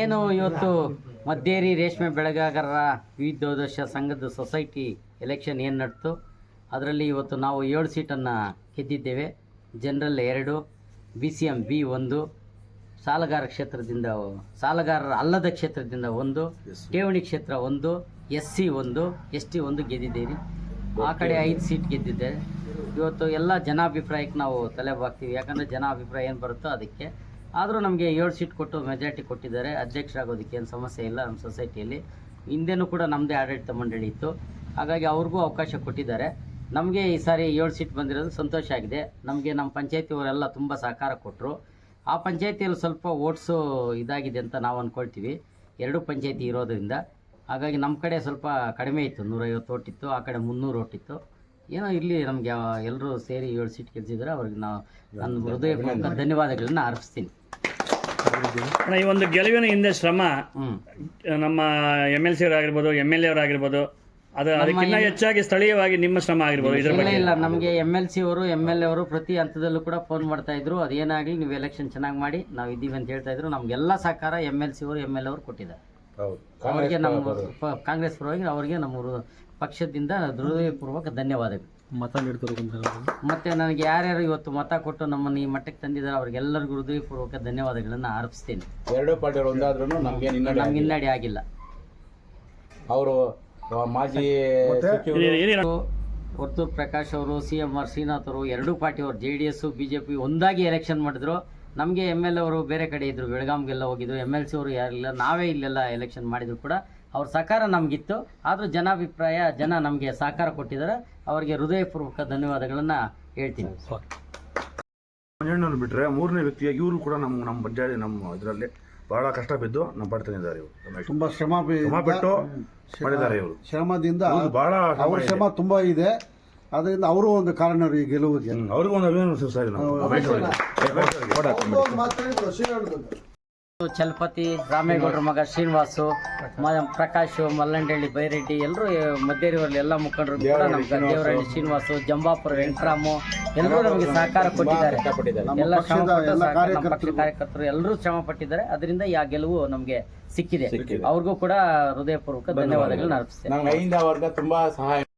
ಏನು ಇವತ್ತು ಮದ್ದೇರಿ ರೇಷ್ಮೆ ಬೆಳೆಗಾರರ ವಿವಿಧೋದೇಶ ಸಂಘದ ಸೊಸೈಟಿ ಎಲೆಕ್ಷನ್ ಏನು ನಡ್ತು? ಅದರಲ್ಲಿ ಇವತ್ತು ನಾವು ಏಳು ಸೀಟನ್ನು ಗೆದ್ದಿದ್ದೇವೆ. ಜನರಲ್ ಎರಡು ಬಿ ಸಿ ಎಂ ಬಿ ಒಂದು ಸಾಲಗಾರ ಕ್ಷೇತ್ರದಿಂದ ಸಾಲಗಾರರ ಅಲ್ಲದ ಕ್ಷೇತ್ರದಿಂದ ಒಂದು ಠೇವಣಿ ಕ್ಷೇತ್ರ ಒಂದು ಎಸ್ ಸಿ ಒಂದು ಎಸ್ ಟಿ ಒಂದು ಗೆದ್ದಿದ್ದೀರಿ. ಆ ಕಡೆ ಐದು ಸೀಟ್ ಗೆದ್ದಿದ್ದೆ ಇವತ್ತು ಎಲ್ಲ ಜನಾಭಿಪ್ರಾಯಕ್ಕೆ ನಾವು ತಲೆ ಹಾಕ್ತೀವಿ ಯಾಕಂದರೆ ಜನ ಅಭಿಪ್ರಾಯ ಏನು ಬರುತ್ತೋ ಅದಕ್ಕೆ ಆದರೂ ನಮಗೆ ಏಳು ಸೀಟ್ ಕೊಟ್ಟು ಮೆಜಾರಿಟಿ ಕೊಟ್ಟಿದ್ದಾರೆ. ಅಧ್ಯಕ್ಷರಾಗೋದಕ್ಕೆ ಏನು ಸಮಸ್ಯೆ ಇಲ್ಲ ನಮ್ಮ ಸೊಸೈಟಿಯಲ್ಲಿ ಹಿಂದೆನೂ ಕೂಡ ನಮ್ಮದೇ ಆಡಳಿತ ಮಂಡಳಿ ಇತ್ತು. ಹಾಗಾಗಿ ಅವ್ರಿಗೂ ಅವಕಾಶ ಕೊಟ್ಟಿದ್ದಾರೆ. ನಮಗೆ ಈ ಸಾರಿ ಏಳು ಸೀಟ್ ಬಂದಿರೋದು ಸಂತೋಷ ಆಗಿದೆ. ನಮಗೆ ನಮ್ಮ ಪಂಚಾಯತಿಯವರೆಲ್ಲ ತುಂಬ ಸಹಕಾರ ಕೊಟ್ಟರು. ಆ ಪಂಚಾಯತಿಯಲ್ಲಿ ಸ್ವಲ್ಪ ಓಟ್ಸು ಇದಾಗಿದೆ ಅಂತ ನಾವು ಅಂದ್ಕೊಳ್ತೀವಿ ಎರಡು ಪಂಚಾಯತಿ ಇರೋದರಿಂದ. ಹಾಗಾಗಿ ನಮ್ಮ ಕಡೆ ಸ್ವಲ್ಪ ಕಡಿಮೆ ಇತ್ತು. ನೂರೈವತ್ತು ಓಟಿತ್ತು ಆ ಕಡೆ ಮುನ್ನೂರು ಓಟಿತ್ತು ಏನೋ ಇಲ್ಲಿ ನಮ್ಗೆ ಎಲ್ಲರೂ ಸೇರಿ ಏಳು ಸೀಟ್ ಗೆಲ್ಸಿದ್ರೆ ಅವ್ರಿಗೆ ನಾವು ನನ್ನ ಹೃದಯಪೂರ್ವಕ ಧನ್ಯವಾದಗಳನ್ನ ಅರ್ಪಿಸ್ತೀನಿ ಅಣ್ಣ, ಈ ಒಂದು ಗೆಲುವಿನ ಹಿಂದೆ ಶ್ರಮ ನಮ್ಮ ಎಂ ಎಲ್ ಸಿ ಅವರಾಗಿರ್ಬೋದು ಎಂ ಎಲ್ ಎ ಅವರಾಗಿರ್ಬೋದು ಅದು ಅದಕ್ಕಿಂತ ಹೆಚ್ಚಾಗಿ ಸ್ಥಳೀಯವಾಗಿ ನಿಮ್ಮ ಶ್ರಮ ಆಗಿರ್ಬೋದು ಇದರ ಇಲ್ಲ ಬಗ್ಗೆ. ಇಲ್ಲ ನಮಗೆ ಎಂ ಎಲ್ ಸಿ ಅವರು ಎಂ ಎಲ್ ಎ ಅವರು ಪ್ರತಿ ಹಂತದಲ್ಲೂ ಕೂಡ ಫೋನ್ ಮಾಡ್ತಾ ಇದ್ರು. ಅದೇನಾಗಲಿ ನೀವು ಎಲೆಕ್ಷನ್ ಚೆನ್ನಾಗಿ ಮಾಡಿ ನಾವು ಇದ್ದೀವಿ ಅಂತ ಹೇಳ್ತಾ ಇದ್ರು. ನಮ್ಗೆಲ್ಲ ಸಹಕಾರ ಎಂ ಎಲ್ ಸಿ ಅವರು ಎಂ ಎಲ್ ಎ ಅವರು ಕೊಟ್ಟಿದ್ದಾರೆ. ಅವರಿಗೆ ನಮ್ಮ ಕಾಂಗ್ರೆಸ್ ಪರವಾಗಿ ಅವರಿಗೆ ನಮ್ಮ ಪಕ್ಷದಿಂದ ಹೃದಯಪೂರ್ವಕ ಧನ್ಯವಾದಗಳು. ಮತ ನೀಡ್ತಾರೆ ಮತ್ತೆ ನನಗೆ ಯಾರ್ಯಾರು ಇವತ್ತು ಮತ ಕೊಟ್ಟು ನಮ್ಮನ್ನು ಈ ಮಟ್ಟಕ್ಕೆ ತಂದಿದ್ದಾರೆ ಅವ್ರಿಗೆಲ್ಲರಿಗೂ ಹೃದಯಪೂರ್ವಕ ಧನ್ಯವಾದಗಳನ್ನು ಅರ್ಪಿಸ್ತೀನಿ ಎರಡೂ ಪಾರ್ಟಿಯವರು ಒಂದಾದ್ರೂ ನಮಗೆ ಹಿನ್ನಡೆ ನಮ್ಗೆ ಹಿನ್ನಡೆ ಆಗಿಲ್ಲ. ಅವರು ಮಾಜಿ ಸಚಿವರು ಏನೇನು ಪ್ರಕಾಶ್ ಅವರು ಸಿ ಎಂ ಆರ್ ಶ್ರೀನಾಥ್ ಅವರು ಎರಡೂ ಪಾರ್ಟಿಯವರು J D S B J P ಒಂದಾಗಿ ಎಲೆಕ್ಷನ್ ಮಾಡಿದ್ರು. ನಮಗೆ ಎಂ ಎಲ್ ಅವರು ಬೇರೆ ಕಡೆ ಇದ್ದರು ಬೆಳಗಾಂಗೆಲ್ಲ ಹೋಗಿದ್ರು ಎಂ ಎಲ್ ಸಿ ಅವರು ಯಾರಿಲ್ಲ ನಾವೇ ಇಲ್ಲೆಲ್ಲ ಎಲೆಕ್ಷನ್ ಮಾಡಿದ್ರು ಕೂಡ ಅವ್ರ ಸಹಕಾರ ನಮಗಿತ್ತು. ಆದರೂ ಜನಾಭಿಪ್ರಾಯ ಜನ ನಮಗೆ ಸಹಕಾರ ಕೊಟ್ಟಿದ್ದಾರೆ. ಅವರಿಗೆ ಹೃದಯಪೂರ್ವಕ ಧನ್ಯವಾದಗಳನ್ನು ಹೇಳ್ತೀನಿ. ಮಂಜಣ್ಣವ್ರು ಬಿಟ್ಟರೆ ಮೂರನೇ ವ್ಯಕ್ತಿಯಾಗಿ ಇವರು ಕೂಡ ನಮ್ಮ ನಮ್ಮ ಪಂಚಾಯತಿ ನಮ್ಮ ಇದರಲ್ಲಿ ಬಹಳ ಕಷ್ಟ ಬಿದ್ದು ನಮ್ಮ ಪಡ್ತಿದ್ದಾರೆ ಇವರು. ತುಂಬ ಶ್ರಮ ಶ್ರಮ ಬಿಟ್ಟು ಮಾಡಿದ್ದಾರೆ ಇವರು. ಶ್ರಮದಿಂದ ಬಹಳ ಅವ್ರ ಶ್ರಮ ತುಂಬಾ ಇದೆ. ಅದರಿಂದ ಅವರು ಒಂದು ಕಾರಣ ಈ ಗೆಲುವಿಗೆ. ಅವ್ರಿಗೂ ಒಂದು ಅಭಿನಂದನೆ ಸರ್. ಚಲಪತಿ ರಾಮೇಗೌಡರ ಮಗ ಶ್ರೀನಿವಾಸು ಮ- ಪ್ರಕಾಶ್ ಮಲ್ಲಂಡಳ್ಳಿ ಬೈರೆಡ್ಡಿ ಎಲ್ಲರೂ ಮಧ್ಯೇರಿಯವರಲ್ಲಿ ಎಲ್ಲ ಮುಖಂಡರು ಕೂಡ ನಮ್ಮ ದೇವರಹಳ್ಳಿ ಶ್ರೀನಿವಾಸು. ಜಂಬಾಪುರ ವೆಂಕಟರಾಮು ಎಲ್ಲರೂ ನಮಗೆ ಸಹಕಾರ ಕೊಟ್ಟಿದ್ದಾರೆ. ಎಲ್ಲ ಕಾರ್ಯಕರ್ತರು. ಎಲ್ಲರೂ ಶ್ರಮ ಪಟ್ಟಿದ್ದಾರೆ ಅದರಿಂದ ಈ ಗೆಲುವು ನಮಗೆ ಸಿಕ್ಕಿದೆ. ಸಿಕ್ಕಿದೆ. ಅವ್ರಿಗೂ ಕೂಡ ಹೃದಯಪೂರ್ವಕ ಧನ್ಯವಾದಗಳನ್ನ ಅರ್ಪಿಸ್ತೇನೆ.